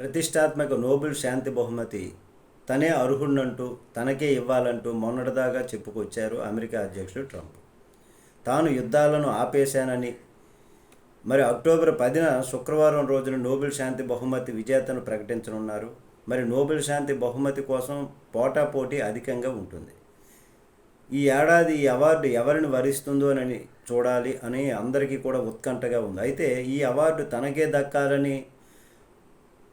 ప్రతిష్టాత్మక నోబెల్ శాంతి బహుమతి తనే అర్హుడంటూ తనకే ఇవ్వాలంటూ మొన్నటిదాకా చెప్పుకొచ్చారు అమెరికా అధ్యక్షుడు ట్రంప్. తాను యుద్ధాలను ఆపేశానని మరి అక్టోబర్ పదిన శుక్రవారం రోజున నోబెల్ శాంతి బహుమతి విజేతను ప్రకటించనున్నారు. మరి నోబెల్ శాంతి బహుమతి కోసం పోటాపోటీ అధికంగా ఉంటుంది. ఈ ఏడాది ఈ అవార్డు ఎవరిని వరిస్తుందోనని చూడాలి అని అందరికీ కూడా ఉత్కంఠగా ఉంది. అయితే ఈ అవార్డు తనకే దక్కాలని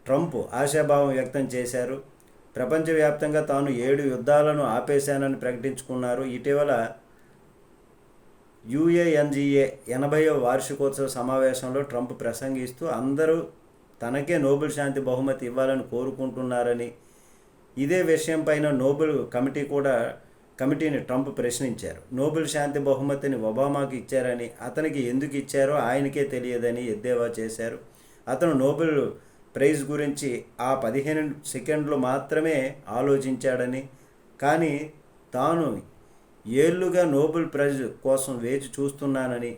ట్రంప్ ఆశాభావం వ్యక్తం చేశారు. ప్రపంచవ్యాప్తంగా తాను ఏడు యుద్ధాలను ఆపేశానని ప్రకటించుకున్నారు. ఇటీవల యుఏఎన్జిఏ ఎనభైవ వార్షికోత్సవ సమావేశంలో ట్రంప్ ప్రసంగిస్తూ అందరూ తనకే నోబెల్ శాంతి బహుమతి ఇవ్వాలని కోరుకుంటున్నారని. ఇదే విషయం పైన నోబెల్ కమిటీ కూడా కమిటీని ట్రంప్ ప్రశ్నించారు. నోబెల్ శాంతి బహుమతిని ఒబామాకి ఇచ్చారని అతనికి ఎందుకు ఇచ్చారో ఆయనకే తెలియదని ఎద్దేవా చేశారు. అతను నోబెల్ ప్రైజ్ గురించి ఆ పదిహేను సెకండ్లు మాత్రమే ఆలోచించాడని. కానీ తాను ఏళ్ళుగా నోబెల్ ప్రైజ్ కోసం వేచి చూస్తున్నానని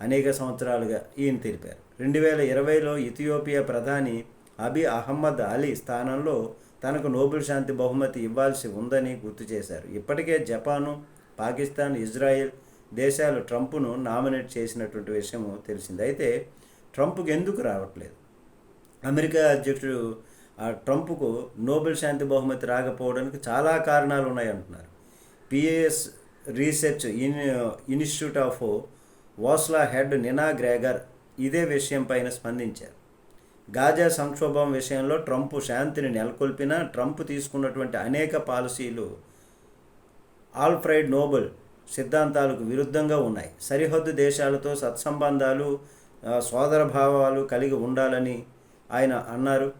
అనేక సంవత్సరాలుగా ఈయన తెలిపారు. రెండు వేల ఇరవైలో ఇథియోపియా ప్రధాని అబీ అహ్మద్ అలీ స్థానంలో తనకు నోబెల్ శాంతి బహుమతి ఇవ్వాల్సి ఉందని గుర్తు చేశారు. ఇప్పటికే జపాను పాకిస్తాన్ ఇజ్రాయెల్ దేశాలు ట్రంప్ను నామినేట్ చేసినటువంటి విషయం తెలిసింది. అయితే ట్రంప్కి ఎందుకు రావట్లేదు? అమెరికా అధ్యక్షుడు ఆ ట్రంప్కు నోబెల్ శాంతి బహుమతి రాకపోవడానికి చాలా కారణాలు ఉన్నాయంటున్నారు. PAS research in institute of వాస్లా head Nina Gregor ఇదే విషయం పైన స్పందించారు. గాజా సంక్షోభం విషయంలో ట్రంప్ శాంతిని నెలకొల్పినా ట్రంప్ తీసుకున్నటువంటి అనేక పాలసీలు ఆల్ఫ్రైడ్ నోబెల్ సిద్ధాంతాలకు విరుద్ధంగా ఉన్నాయి. సరిహద్దు దేశాలతో సత్సంబంధాలు సోదరభావాలు కలిగి ఉండాలని ఆయన అన్నారు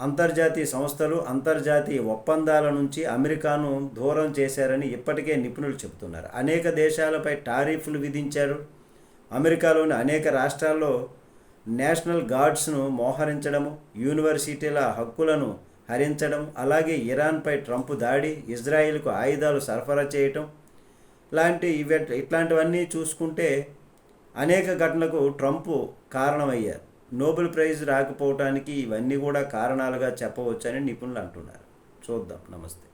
అంతర్జాతీయ సంస్థలు అంతర్జాతీయ ఒప్పందాల నుంచి అమెరికాను దూరం చేశారని ఇప్పటికే నిపుణులు చెబుతున్నారు. అనేక దేశాలపై టారిఫ్లు విధించారు. అమెరికాలోని అనేక రాష్ట్రాల్లో నేషనల్ గార్డ్స్ను మోహరించడము యూనివర్సిటీల హక్కులను హరించడం అలాగే ఇరాన్పై ట్రంప్ దాడి ఇజ్రాయిల్కు ఆయుధాలు సరఫరా చేయటం లాంటి ఇవి ఇట్లాంటివన్నీ చూసుకుంటే అనేక ఘటనలకు ట్రంప్ కారణమయ్యారు. నోబెల్ ప్రైజ్ రాకపోవటానికి ఇవన్నీ కూడా కారణాలుగా చెప్పవచ్చని నిపుణులు అంటున్నారు. చూద్దాం. నమస్తే.